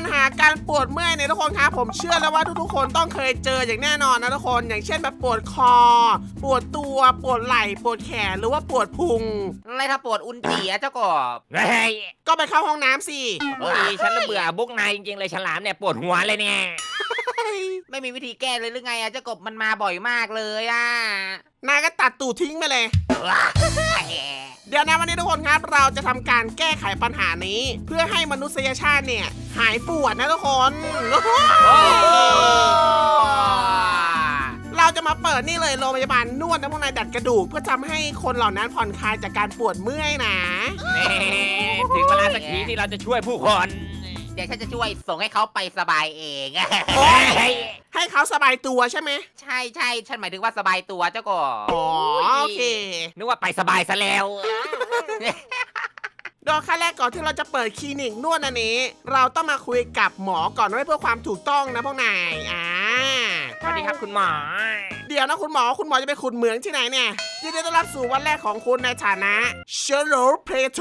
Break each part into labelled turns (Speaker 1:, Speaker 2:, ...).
Speaker 1: ญหาการปวดเมื่อยเนี่ยทุกคนครับผมเชื่อแล้วว่าทุกๆ คนต้องเคยเจออย่างแน่นอนนะทุกคน อย่างเช่นแบบปวดคอ ปวดตัวปวดไหล่ปวดแขนหรือว่าปวดพุง
Speaker 2: อะไรถ้าปวดอุนจีอะเจ้ากบ
Speaker 3: เฮ้ย
Speaker 1: ก็ไปเข้าห้องน้ำสิ
Speaker 3: เฮ้ยฉันละเบื่อบุกนายจริงๆเลยฉลามเนี่ยปวดหัวเลยเนี่ย
Speaker 2: ไม่มีวิธีแก้เลยหรือไงอะเจ้ากบมันมาบ่อยมากเลยอะ
Speaker 1: นายก็ตัดตูดทิ้งไปเลย เดี๋ยวนะวันนี้ทุกคนครับ เราจะทำการแก้ไขปัญหานี้ เพื่อให้มนุษยชาติเนี่ย หายปวดนะทุกคนเราจะมาเปิดนี่เลยโรงพยาบาลนวดนะพวกนายดัดกระดูก เพื่อทำให้คนเหล่านั้นผ่อนคลายจากการปวดเมื่อยนะ
Speaker 3: นี่ถึงเวลาสักทีที่เราจะช่วยผู้คน
Speaker 2: เดี๋ยวฉันจะช่วยส่งให้เขาไปสบายเอง
Speaker 1: โอ๊ย
Speaker 3: เฮ้ย
Speaker 1: ให้เขาสบายตัวใช่ไหม
Speaker 2: ใช่ใช่ฉันหมายถึงว่าสบายตัวเจ้ากบ
Speaker 1: อ๋อโอเค
Speaker 3: นึกว่าไปสบายซะแล้ว
Speaker 1: โดยขั้นแรกก่อนที่เราจะเปิดคลินิกนวดอันนี้ เราต้องมาคุยกับหมอก่อนไว้เพื่อความถูกต้องนะพวกนาย อ่า
Speaker 3: สวัสดีครับคุณหมอ
Speaker 1: เดี๋ยวนะคุณหมอคุณหมอจะไปขุดเหมืองที่ไหนเนี่ยยินดีต้อนรับสู่วันแรกของคุณในฐานะเชโลเพโต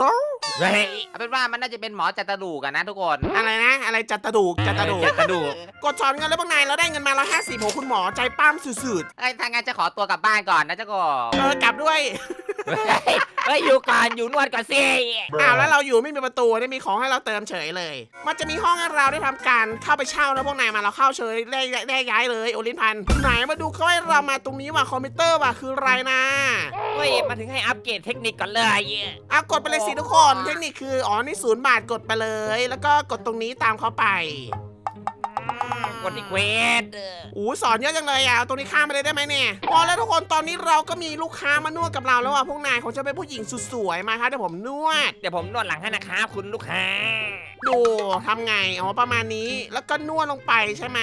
Speaker 3: เฮ้ย
Speaker 2: เอาเป็นว่ามันน่าจะเป็นหมอจัตรูกันนะทุกคน
Speaker 1: อะไรนะ อะไรจัดตะดูกจัดตะดูก
Speaker 3: จัดกระดูก
Speaker 1: กดถอนเงินแล้วพวกนายเราได้เงินมาแล้วห้าสิบของคุณหมอใจป้ามสุด
Speaker 2: ไอ้ยถ้างั้นจะขอตัวกลับบ้านก่อนนะเจ้ากบ
Speaker 1: ๆเออกลับด้วย
Speaker 3: เฮ้ย เฮ้ยอยู่ก่อนอยู่นวดก่อนสิ
Speaker 1: อ้าวแล้วเราอยู่ไม่มีประตูได้มีของให้เราเติมเฉยเลย มันจะมีห้องให้เราได้ทำการเข้าไปเช่าแล้วพวกนายมาเราเข้าเฉยได้ได้ย้ายเลยโอลินพันธ์ไหนมาดูเขาให้เรามาตรงนี้ว่ะคอมพิวเตอร์ว่ะคืออะไรนะ
Speaker 3: เฮ้ยมาถึงให้อัปเกรดเทคนิคก่อนเลย
Speaker 1: อะกดไปเลยสิทุกคน เทคนิคคืออ๋อนี่ศูนย์บาทกดไปเลย แล้วก็กดตรงนี้ตามเขาไป
Speaker 3: อืม กดที่เควส
Speaker 1: อู้สอนเยอะจังเลยอะเอาตรงนี้ข้ามไปเลยได้ไหมเนี่ยพอแล้วทุกคนตอนนี้เราก็มีลูกค้ามานวดกับเราแล้วอะพวกนายคงจะเป็นผู้หญิงสุดสวยมาครับเดี๋ยวผมนวด
Speaker 3: เดี๋ยวผมนวดหลังให้นะครับคุณลูกค้า
Speaker 1: ดูทำไงอ๋อประมาณนี้แล้วก็นวดลงไปใช่ไหม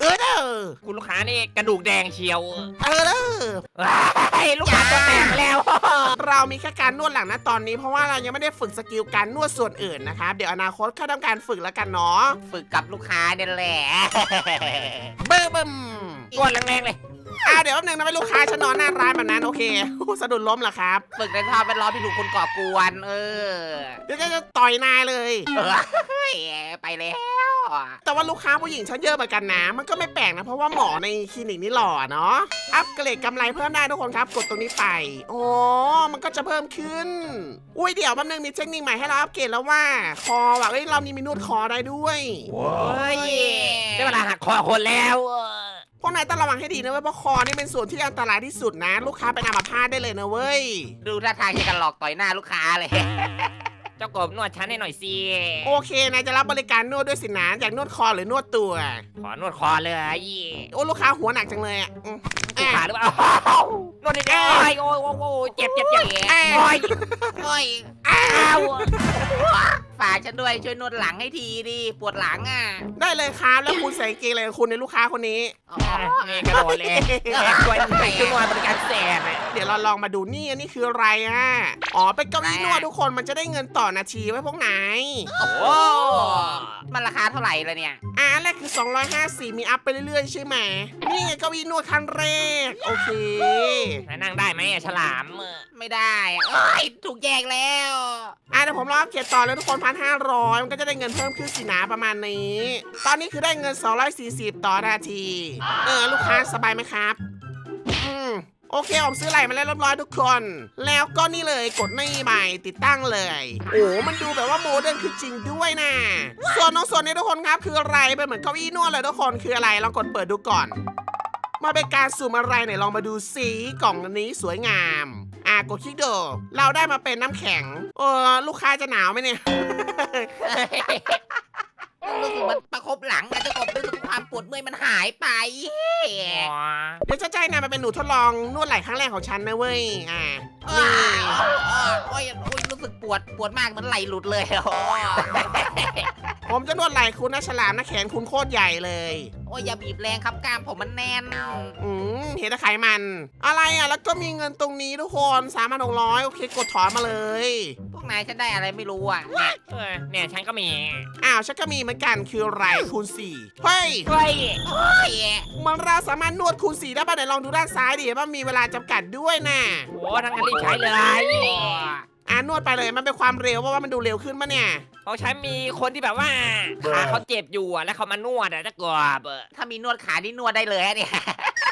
Speaker 1: เออเด้อ
Speaker 3: คุณลูกค้านี่กระดูกแดงเชียว
Speaker 1: เออเด้อ
Speaker 3: เฮ้ยลูกค้าตัวแตกแล้ว
Speaker 1: เรามีแค่การนวดหลังนะตอนนี้ เพราะว่าเรายังไม่ได้ฝึกสกิลการนวดส่วนอื่นนะครับเดี๋ยวอนาคตเข้าทำการฝึกแล้วกันเนาะ
Speaker 2: ฝึกกับลูกค้าเนี่ยแหละ
Speaker 1: เบิ้มบึ้ม
Speaker 3: นวดแรงๆเลย
Speaker 1: อ้าวเดี๋ยวแป๊บนึงนะเป็นลูกค้าฉันนอนหน้าร้านแบบนั้นโอเคสะดุดล้มเหรอครับ
Speaker 2: ฝึกในท่าเป็นล้อมที่ถูกคนก่อกวน เออ
Speaker 1: เดี๋ยวจะต่อยนายเลย
Speaker 2: เฮ้ยไปแล้ว
Speaker 1: แต่ว่าลูกค้าผู้หญิงฉันเยอะเหมือนกันนะ มันก็ไม่แปลกนะ เพราะว่าหมอในคลินิกนี่หล่อเนาะ อัพเกรดกำไรเพิ่มได้ทุกคนครับ กดตรงนี้ไป โอ้ มันก็จะเพิ่มขึ้น อุ้ยเดี๋ยวแป๊บนึงมีเทคนิคใหม่ให้เราอัพเกรดแล้วว่า คอว่ะเอ้ยเรามีมีนวดคอได้ด้วย
Speaker 3: เฮ้ยได้เวลาหักคอคนแล้ว
Speaker 1: พวกนายต้องระวังให้ดีนะเว้ยเพราะคอนี่เป็นส่วนที่อันตรายที่สุดนะ ลูกค้าเป็นอัมพาตได้เลยนะเว้ย
Speaker 2: ดูท่าทางจะกันหลอกต่อยหน้าลูกค้าเลย
Speaker 3: เจ้ากบนวดชั้นให้หน่อยสิ
Speaker 1: โอเคนายจะรับบริการนวดด้วยสินะอยากนวดคอหรือนวดตัว
Speaker 3: ขอนวดคอเลย
Speaker 1: โอ้ลูกค้าหัวหนักจังเลยอะอืม
Speaker 3: ลูกค้าหรือเปล่าอ้าวนวดได้โอ้ยโอ้ยโอ้ยโอ้ยเจ็บเจ็บเจ็บโอ้ย
Speaker 2: โอ้ย
Speaker 3: อ้าว
Speaker 2: ฝากฉันด้วยช่วยนวดหลังให้ทีดิปวดหลังอะ
Speaker 1: ได้เลยครับแล้วคุณใส่กางเกงอะไรของคุณในลูกค้าคนนี้
Speaker 2: อ๋อ
Speaker 3: นี่กระโดดเลยช่วยช่วยนวดบริการแสบ
Speaker 1: เดี๋ยวเราลองมาดูนี่อันนี้คืออะไรอะอ๋อเป็นเก้าอี้นวดทุกคนมันจะได้เงินต่อนาทีไว้พวกไหนาย
Speaker 2: โอ้มันราคาเท่าไหร่ละเนี่ย
Speaker 1: อะอันแรกคือ 250 มีอัพไปเรื่อยๆใช่ไหมนี่ไงเก้าอี้นวดขั้นแรกโอเค
Speaker 3: นั่งได้ไหมฉลาม
Speaker 2: ไม่ได้อะเอ้ยถูกแยกแล้ว
Speaker 1: อะเดี๋ยวผมรอเก็บต่อเลยทุกคนพันห้าร้อยมันก็จะได้เงินเพิ่มขึ้นสินะประมาณนี้ ตอนนี้คือได้เงิน 240 ต่อนาที เออ ลูกค้าสบายไหมครับ อืมโอเค ผมซื้อไหลมาแล้วเรียบร้อยทุกคน แล้วก็นี่เลยกดนี่ใหม่ติดตั้งเลย โอ้มันดูแบบว่าโมเดิร์นขึ้นจริงด้วยนะ ส่วนน้องส่วนนี้ทุกคนครับคืออะไรเป็นเหมือนเก้าอี้นวดเลยทุกคนคืออะไรลองกดเปิดดูก่อน มาเป็นการสุ่มอะไรไหนลองมาดูสีกล่องนี้สวยงาม อะกดคลิกดูเราได้มาเป็นน้ำแข็งเออลูกค้าจะหนาวไหมเนี่ย
Speaker 2: รู้สึกมันประคบหลังอะเจ้ากบรู้สึกความปวดเมื่อยมันหายไป
Speaker 1: เดี๋ยวจะใจนายมาเป็นหนูทดลองนวดไหล่ครั้งแรกของฉันนะเว้ย อ่า
Speaker 2: อ้า
Speaker 1: นี่
Speaker 2: วโอ้ยโอ้ยรู้สึกปวดปวดมากเหมือนไหลหลุดเลยโอ้ย
Speaker 1: ผมจะนวดไหล่คุณนะฉลามนะแขนคุณโคตรใหญ่เลย
Speaker 2: โอ้ยอย่าบีบแรงครับกล้ามผมมันแน่น
Speaker 1: อืมเห็นแต่ไขมัน อะไรอะ แล้วก็มีเงินตรงนี้ทุกคนสามพันหกร้อยโอเคกดถอนมาเลย
Speaker 2: พวกนายฉันได้อะไรไม่รู้อะ
Speaker 3: เออเนี่ยฉันก็มี
Speaker 1: อ้าวฉันก็มีเหมือนกันคืออะไรคูณสี่เฮ้ย
Speaker 3: เฮ้ย
Speaker 2: โอ้ย
Speaker 1: มันเราสามารถนวดคูณสี่ได้ป่ะไหนลองดูด้านซ้ายดิว่ามีเวลาจำกัดด้วยนะ
Speaker 3: โหทั้งนั้นรีบใช้เลย
Speaker 1: อ่า นวดไปเลย มันเป็นความเร็วเพราะว่ามันดูเร็วขึ้นปะเนี่ย
Speaker 3: ของฉันมีคนที่แบบว่าขาเขาเจ็บอยู่อะแล้วเขามานวดอะจะกรอบอะ
Speaker 2: ถ้ามีนวดขานี่นวดได้เลยอะเนี่ย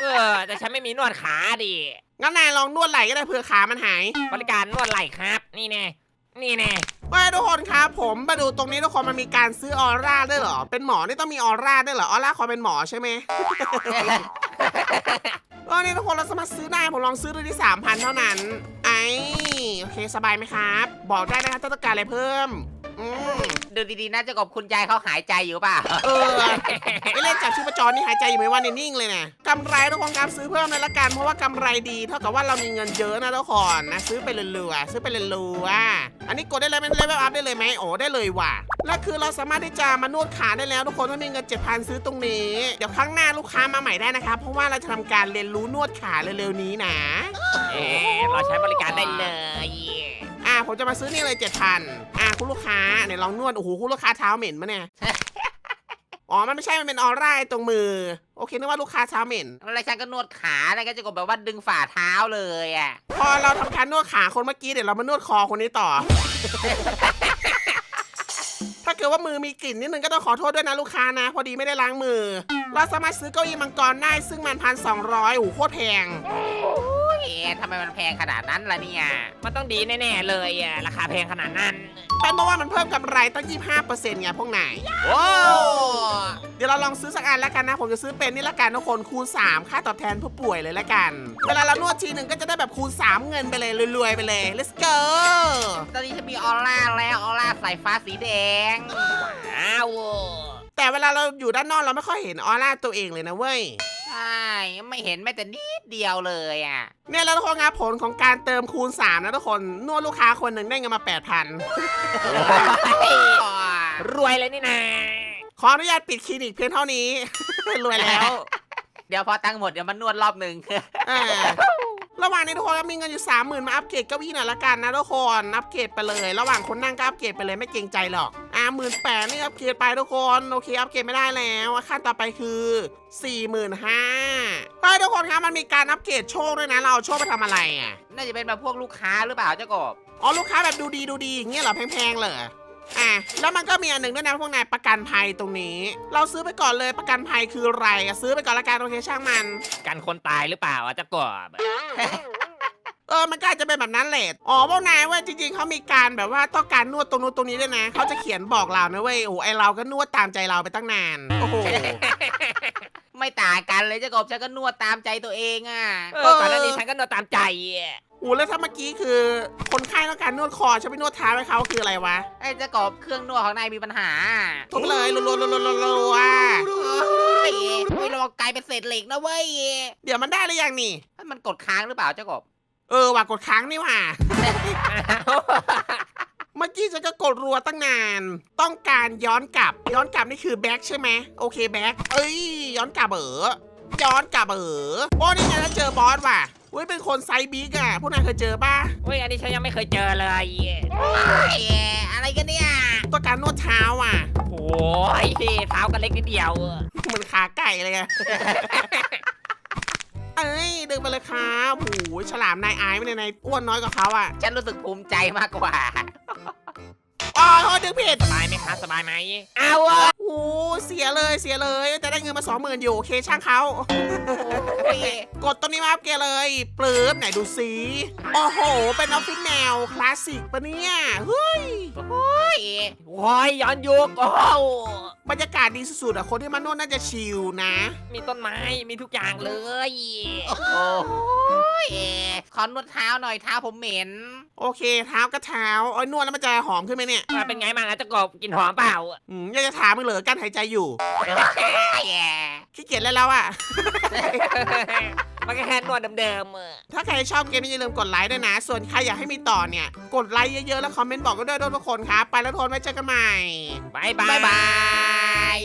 Speaker 3: เออ แต่ฉันไม่มีนวดขาดิ
Speaker 1: งั้นนายลองนวดไหล่ก็ได้เผื่อขามันหาย
Speaker 3: บริการนวดไหล่ครับ นี่แน่นี่แน่
Speaker 1: เฮ้ยทุกคนครับผมมาดูตรงนี้ทุกคนมันมีการซื้อออร่าด้วยเหรอ เป็นหมอนี่ต้องมีออร่าด้วยเหรอ ออร่าขอเป็นหมอใช่ไหม เออนี่ทุกคนเราสามารถซื้อได้ผมลองซื้อดูที่สามพันเท่านั้น ไอโอเคสบายไหมครับ บอกได้นะครับถ้าต้องการอะไรเพิ่ม อืม
Speaker 2: ดูดีๆนะเจ้ากบคุณยายเขาหายใจอยู่เปล่า
Speaker 1: เออไม่เล่นจากชีพจรนี่หายใจอยู่ไหมว่าในนิ่งเลยนะกำไรทุกคนครับซื้อเพิ่มเลยละกันเพราะว่ากำไรดี เท่ากับว่าเรามีเงินเยอะนะทุกคนนะซื้อไปเรื่อยๆซื้อไปเรื่อยๆอันนี้กดได้เลยไหมเลเวลอัพได้เลยไหมโอ้ได้เลยว่ะและคือเราสามารถที่จะมานวดขาได้แล้ว ทุกคนถ้ามีเงิน7,000ซื้อตรงนี้ เดี๋ยวครั้งหน้าลูกค้ามาใหม่ได้นะครับเพราะว่าเราจะทำการเรียนรู้นวดขาเร็วๆนี้นะ
Speaker 3: เออเราใช้บริการได้เลย
Speaker 1: อ่า ผมจะมาซื้อนี่เลย7,000อ่าคุณลูกค้าเนี่ยลองนวด โอ้โหคุณลูกค้าเท้าเหม็นมะเนี่ย อ๋อ มันไม่ใช่ มันเป็นออร่าไอ้ตรงมือ โอเคนึกว่าลูกค้าเท้าเหม็น
Speaker 2: แล้วฉันก็นวดขาแล้วก็เจ้ากบแบบว่าดึงฝ่าเท้าเลยอะ
Speaker 1: พอเราทำการนวดขาคนเมื่อกี้เดี๋ยวเรามานวดคอคนนี้ต่อ ถ้าเกิดว่ามือมีกลิ่นนิดนึงก็ต้องขอโทษด้วยนะลูกค้านะ พอดีไม่ได้ล้างมือ เราสามารถซื้อเก้าอี้มังกรได้ซึ่งมันพันสองร้อยโอ้โหโคตรแพง
Speaker 2: เอ๊ะทำไมมันแพงขนาดนั้นล่ะเนี่ย
Speaker 3: มันต้องดีแน่ๆเลยอะราคาแพงขนาดนั้น
Speaker 1: เป็นเพราะว่ามันเพิ่มกำไรตั้ง 25%ไงพวกนาย
Speaker 2: โอ้
Speaker 1: เดี๋ยวเราลองซื้อสักอันแล้วกันนะ ผมจะซื้อเป็นนี่ละกันทุกคนคูณ 3 ค่าตอบแทนผู้ป่วยเลยละกัน เวลาเรานวดทีหนึ่งก็จะได้แบบคูณ 3 เงินไปเลยรวยๆไปเลย let's go
Speaker 2: ตอนนี้ฉันมีออร่าแล้วออร่าสายฟ้าสีแดง
Speaker 3: อ้าว
Speaker 1: แต่เวลาเราอยู่ด้านนอกเราไม่ค่อยเห็นออร่าตัวเองเลยนะเว้ย
Speaker 2: ใช่ ไม่เห็นแม้แต่นิดเดียวเลยอะ
Speaker 1: เนี่ยแล้วทุกคนครับผลของการเติมคูณ 3 นะทุกคน นวดลูกค้าคนหนึ่งได้เงินมา8,000
Speaker 3: รวยเลยนี่นา
Speaker 1: ขออนุญาตปิดคลินิกเพียงเท่านี้ รวยแล้ว
Speaker 2: เดี๋ยวพอตังค์หมดเดี๋ยวมันนวดรอบหนึ่ง
Speaker 1: อ่าระหว่างนี้ทุกคนก็มีเงินอยู่สามหมื่นมาอัปเกรดเก้าอี้หน่อยละกันนะทุกคน อัปเกรดไปเลย ระหว่างคนนั่งก็อัปเกรดไปเลยไม่เกรงใจหรอก อ่าหมื่นแปดนี่อัปเกรดไปทุกคน โอเคอัปเกรดไม่ได้แล้วขั้นต่อไปคือสี่หมื่นห้าเฮ้ยทุกคนครับมันมีการอัปเกรดโชคด้วยนะ เราเอาโชคไปทำอะไรอะ
Speaker 2: น่าจะเป็นแบบพวกลูกค้าหรือเปล่าเจ้ากบ
Speaker 1: อ๋อลูกค้าแบบดูดีดูดีอย่างเงี้ยเหรอแพงๆเลยอะแล้วมันก็มีอันหนึ่งด้วยนะพวกนายประกันภัยตรงนี้ เราซื้อไปก่อนเลยประกันภัยคืออะไรอะซื้อไปก่อนละกันโอเคช่างมัน
Speaker 3: กันคนตายหรือเปล่าอะจะกรอบ
Speaker 1: เออ มันก็อาจจะเป็นแบบนั้นแหละ อ๋อพวกนายเว่าจริงๆ เขามีการแบบว่าต้องการนวดตรงนู้นตรงนี้ด้วยนะ เขาจะเขียนบอกเรานะเว้ย โอ้ไอเราก็นวดตามใจเราไปตั้งนาน โอ้โห
Speaker 2: ไม่ต่างกันเลยเจ้ากบฉันก็นวดตามใจตัวเองอะ
Speaker 3: เออก่อนหน้านี้ฉันก็นวดตามใจอะ
Speaker 1: โอ้แล้วถ้าเมื่อกี้คือ คนไข้ต้องการนวดคอฉันไปนวดเท้าให้เขาคืออะไรวะ
Speaker 2: ไอ้เจ้ากบเครื่องนวดของนายมีปัญหา
Speaker 1: ทุบเลยรัวๆๆๆๆอะ
Speaker 2: เฮ้ยไม่ระวังกลายเป็นเศษเหล็กนะเว้ย
Speaker 1: เดี๋ยวมันได้หรือยังนี่
Speaker 2: มันกดค้างหรือเปล่าเจ้ากบ
Speaker 1: เออว่ะกดค้างนี่ว่ะเมื่อกี้ฉันก็กดรัวตั้งนาน ต้องการย้อนกลับ ย้อนกลับนี่คือแบ็คใช่ไหมโอเคแบ็คเอ้ย ย้อนกลับเออย้อนกลับเออโอ้นี่ไงแล้วเจอบอสว่ะอุ้ยเป็นคนไซส์บิ๊กอะพวกนายเคยเจอป่ะ
Speaker 3: เฮ้ยอันนี้ฉันยังไม่เคยเจอเลย
Speaker 2: เฮ้ยอะไรกันเนี่ย
Speaker 1: ต้องการนวดเท้าอะ
Speaker 3: โอ้ยเท้าก็เล็กนิดเดียว
Speaker 1: เหมือนขาไก่เลยไง เอ้ยดึงไปเลยครับโอ้โหฉลามนายอายไม่เลยนายอ้วนน้อยกว่าเขาอะ
Speaker 2: ฉันรู้สึกภูมิใจมากกว่า
Speaker 1: อ๋อดึงผิด
Speaker 3: สบายไหมคะสบายไหมอ้าว
Speaker 1: โอ้โหเสียเลยเสียเลย แต่ได้เงินมาสองหมื่นอยู่โอเคช่างเขา
Speaker 2: เฮ้ย
Speaker 1: กดตรงนี้มาอัพเกรดเลยปลื้มไหนดูสิโอ้โห เป็นออฟฟิศแนวคลาสสิกปะเนี่ยเฮ้ย
Speaker 2: เฮ้ย
Speaker 3: ว้ายย้อนยุคโอ้โห
Speaker 1: บรรยากาศดีสุดๆอะคนที่มานวดน่าจะชิลนะ
Speaker 3: มีต้นไม้มีทุกอย่างเลย
Speaker 2: โอ้ยขอนวดเท้าหน่อยเท้าผมเหม็น
Speaker 1: โอเคเท้าก็เท้าโอ้ยนวดแล้วมันจะหอมขึ้นไหมเนี่ย
Speaker 3: อะเป็นไงบ้างอะจะกบกินหอมเปล่า
Speaker 1: อืมอยากจะถามมึงเหรอการหายใจอยู่
Speaker 2: เฮ้ย
Speaker 1: ขี้เกียจแล้วแล้วอะ
Speaker 3: มันก็แค่นวดเดิมๆอะ
Speaker 1: ถ้าใครชอบเกมนี้อย่าลืมกดไลค์ด้วยนะ ส่วนใครอยากให้มีต่อเนี่ย กดไลค์เยอะๆ แล้วคอมเมนต์บอกกันด้วยทุกคนครับ ไปแล้วทุกคนไว้เจอกันใหม่
Speaker 3: บายบาย
Speaker 2: บ๊ายบาย